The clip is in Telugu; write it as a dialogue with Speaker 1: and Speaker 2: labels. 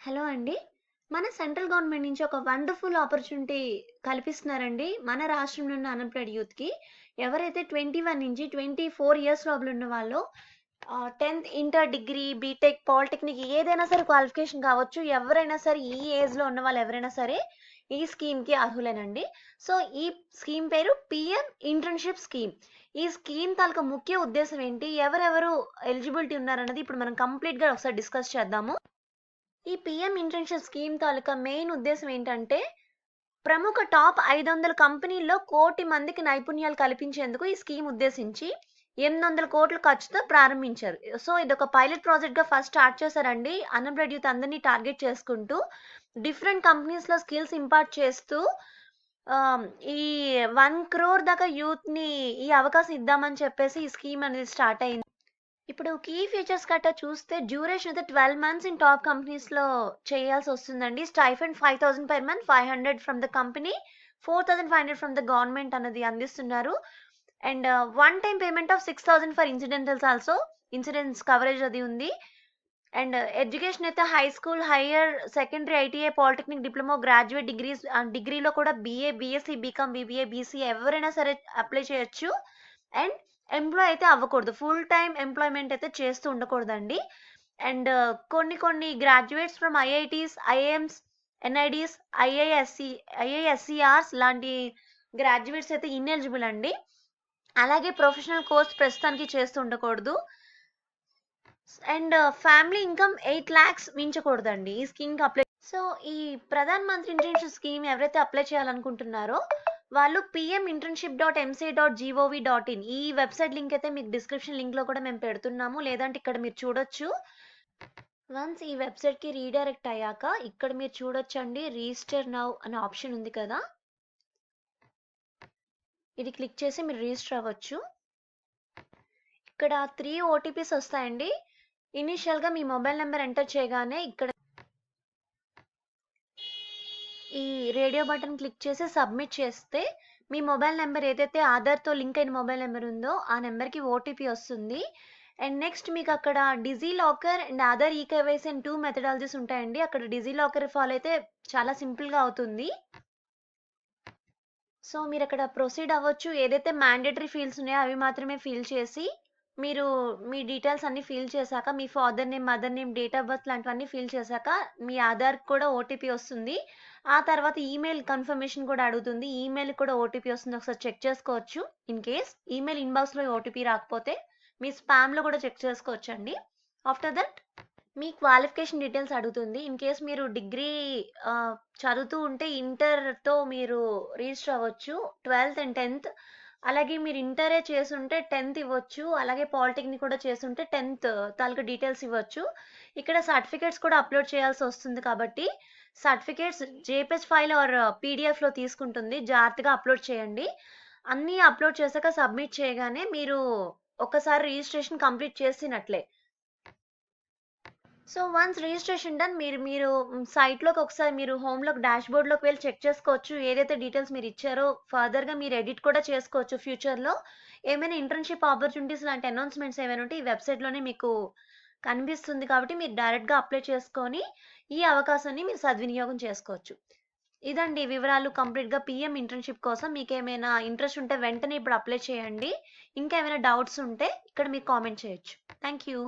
Speaker 1: హలో అండి. మన సెంట్రల్ గవర్నమెంట్ నుంచి ఒక వండర్‌ఫుల్ ఆపర్చునిటీ కల్పిస్తున్నారండి. మన రాష్ట్రంలో ఉన్న అన్‌ఎంప్లాయిడ్ యూత్‌కి. ఎవరైతే 21 నుంచి 24 ఇయర్స్ లోపల ఉన్న వాళ్ళు tenth inter, degree, BTech, polytechnic ఏదైనా సరే క్వాలిఫికేషన్ కావచ్చు. ఎవరైనా సరే ఈ ఏజ్‌లో ఉన్న వాళ్ళు ఎవరైనా సరే ఈ స్కీమ్‌కి అర్హులేనండి. సో, ఈ స్కీమ్ పేరు పీఎం ఇంటర్న్‌షిప్ స్కీమ్. ఈ స్కీమ్ తాలూకా ముఖ్య ఉద్దేశం ఏంటి? ఎవరెవరు ఎలిజిబిలిటీ ఉన్నారన్నది ఇప్పుడు మనం కంప్లీట్‌గా ఒకసారి డిస్కస్ చేద్దాము. ఈ పిఎం ఇంటర్న్‌షిప్ స్కీమ్ తాలూకా మెయిన్ ఉద్దేశం ఏంటంటే, ప్రముఖ టాప్ 500 కంపెనీల్లో కోటి మందికి నైపుణ్యాలు కల్పించేందుకు ఈ స్కీమ్ ఉద్దేశించి ఎనిమిది వందల కోట్ల ఖర్చుతో ప్రారంభించారు. సో, ఇది ఒక పైలట్ ప్రాజెక్ట్‌గా ఫస్ట్ స్టార్ట్ చేశారండి. అన్‌ఎంప్లాయిడ్ యూత్ అందరినీ టార్గెట్ చేసుకుంటూ డిఫరెంట్ కంపెనీస్‌లో స్కిల్స్ ఇంపార్ట్ చేస్తూ ఈ వన్ క్రోర్ దాకా యూత్‌ని ఈ అవకాశం ఇద్దామని చెప్పేసి ఈ స్కీమ్ అనేది స్టార్ట్ అయింది. ఇప్పుడు కీ ఫీచర్స్ గట్టా చూస్తే డ్యూరేషన్ అయితే 12 మంత్స్ ఇన్ టాప్ కంపెనీస్‌లో చేయాల్సొస్తుందండి. Stipend 5,000 per month, 500 from the company, 4,500 from the government అన్నది అందిస్తున్నారు. And one time payment of 6,000 for incidentals also. Incidents coverage అది ఉంది. అండ్ ఎడ్యుకేషన్ అయితే high school, higher secondary, ITI, polytechnic, diploma, graduate degrees డిగ్రీలో కూడా BA, BSc, BCom, BBA, BC ఎవరైనా సరే అప్లై చేయొచ్చు. అండ్ ఎంప్లాయ్ అయితే అవ్వకూడదు. ఫుల్ టైం ఎంప్లాయ్‌మెంట్ అయితే చేస్తూ ఉండకూడదండి. అండ్ uh, కొన్ని కొన్ని graduates from IITs, IIMs, NIDs IISc IISERs లాంటి గ్రాడ్యుయేట్స్ అయితే ఇన్ఎలిజిబుల్ అండి. అలాగే ప్రొఫెషనల్ కోర్స్ ప్రస్తుతానికి చేస్తూ ఉండకూడదు. అండ్ ఫ్యామిలీ ఇన్‌కమ్ 8,00,000 మించకూడదండి. ఈ స్కీమ్‌కి అప్లై సో, ఈ ప్రధాన్ మంత్రి ఇంటర్న్‌షిప్ స్కీమ్ ఎవరైతే అప్లై చేయాలనుకుంటున్నారో వాళ్ళు PM internship dot MC dot GOV dot in ఈ వెబ్‌సైట్ లింక్ అయితే మీకు డిస్క్రిప్షన్ లింక్‌లో కూడా మేము పెడుతున్నాము. లేదంటే ఇక్కడ మీరు చూడొచ్చు. వన్స్ ఈ వెబ్‌సైట్‌కి రీడైరెక్ట్ అయ్యాక ఇక్కడ మీరు చూడొచ్చండి రిజిస్టర్ నౌ అనే ఆప్షన్ ఉంది కదా! ఇది క్లిక్ చేసి మీరు రిజిస్టర్ అవ్వచ్చు. ఇక్కడ త్రీ ఓటీపీస్ వస్తాయండి. ఇనీషియల్‌గా మీ మొబైల్ నెంబర్ ఎంటర్ చేయగానే ఇక్కడ ఈ రేడియో బటన్ క్లిక్ చేసి సబ్మిట్ చేస్తే మీ మొబైల్ నెంబర్ ఏదైతే ఆధార్‌తో లింక్ అయిన మొబైల్ నెంబర్ ఉందో ఆ నెంబర్కి ఓటీపీ వస్తుంది. అండ్ నెక్స్ట్ మీకు అక్కడ DigiLocker and Aadhaar eKYC and two methodologies ఉంటాయండి. అక్కడ డిజి లాకర్ ఫాలో అయితే చాలా సింపుల్‌గా అవుతుంది. సో, మీరు అక్కడ ప్రొసీడ్ అవ్వచ్చు. ఏదైతే మ్యాండేటరీ ఫీల్డ్స్ ఉన్నాయో అవి మాత్రమే ఫిల్ చేసి మీరు మీ డీటెయిల్స్ అన్నీ ఫిల్ చేశాక మీ father name, mother name, date of birth లాంటివన్నీ fill చేశాక మీ ఆధార్ కూడా ఓటీపీ వస్తుంది. ఆ తర్వాత ఈమెయిల్ కన్ఫర్మేషన్ కూడా అడుగుతుంది. ఈమెయిల్ కూడా ఓటీపీ వస్తుంది. ఒకసారి చెక్ చేసుకోవచ్చు. ఇన్ కేస్ ఈమెయిల్ ఇన్‌బాక్స్‌లో ఓటీపీ రాకపోతే మీ స్పామ్‌లో కూడా చెక్ చేసుకోవచ్చండి. ఆఫ్టర్ దట్ మీ క్వాలిఫికేషన్ డీటెయిల్స్ అడుగుతుంది. ఇన్ కేస్ మీరు డిగ్రీ చదువుతూ ఉంటే ఇంటర్‌తో మీరు రిజిస్టర్ అవ్వచ్చు. 12థ్ అండ్ 10థ్ అలాగే మీరు ఇంటరే చేసుంటే 10థ్ ఇవ్వచ్చు. అలాగే పాలిటెక్నిక్ కూడా చేసుంటే 10థ్ తాలూకా డీటెయిల్స్ ఇవ్వచ్చు. ఇక్కడ సర్టిఫికేట్స్ కూడా అప్‌లోడ్ చేయాల్సి వస్తుంది కాబట్టి సర్టిఫికేట్స్ జేపీఎస్ ఫైల్ ఆర్ పీడీఎఫ్‌లో తీసుకుంటుంది. జాగ్రత్తగా అప్‌లోడ్ చేయండి. అన్నీ అప్‌లోడ్ చేశాక సబ్మిట్ చేయగానే మీరు ఒక్కసారి రిజిస్ట్రేషన్ కంప్లీట్ చేసినట్లే. సో, వన్స్ రిజిస్ట్రేషన్ డన్ మీరు మీరు సైట్‌లోకి ఒకసారి మీరు హోమ్‌లోకి డాష్‌బోర్డ్‌లోకి వెళ్ళి చెక్ చేసుకోవచ్చు. ఏదైతే డీటెయిల్స్ మీరు ఇచ్చారో ఫర్దర్‌గా మీరు ఎడిట్ కూడా చేసుకోవచ్చు ఫ్యూచర్‌లో. ఏమైనా ఇంటర్న్‌షిప్ ఆపర్చునిటీస్ లాంటి అనౌన్స్‌మెంట్స్ ఏమైనా ఉంటే ఈ వెబ్‌సైట్‌లోనే మీకు కనిపిస్తుంది కాబట్టి మీరు డైరెక్ట్‌గా అప్లై చేసుకొని ఈ అవకాశాన్ని మీరు సద్వినియోగం చేసుకోవచ్చు. ఇదండి వివరాలు కంప్లీట్‌గా పిఎం ఇంటర్న్‌షిప్ కోసం. మీకేమైనా ఇంట్రెస్ట్ ఉంటే వెంటనే ఇప్పుడు అప్లై చేయండి. ఇంకా ఏమైనా డౌట్స్ ఉంటే ఇక్కడ మీరు కామెంట్ చేయొచ్చు. Thank you.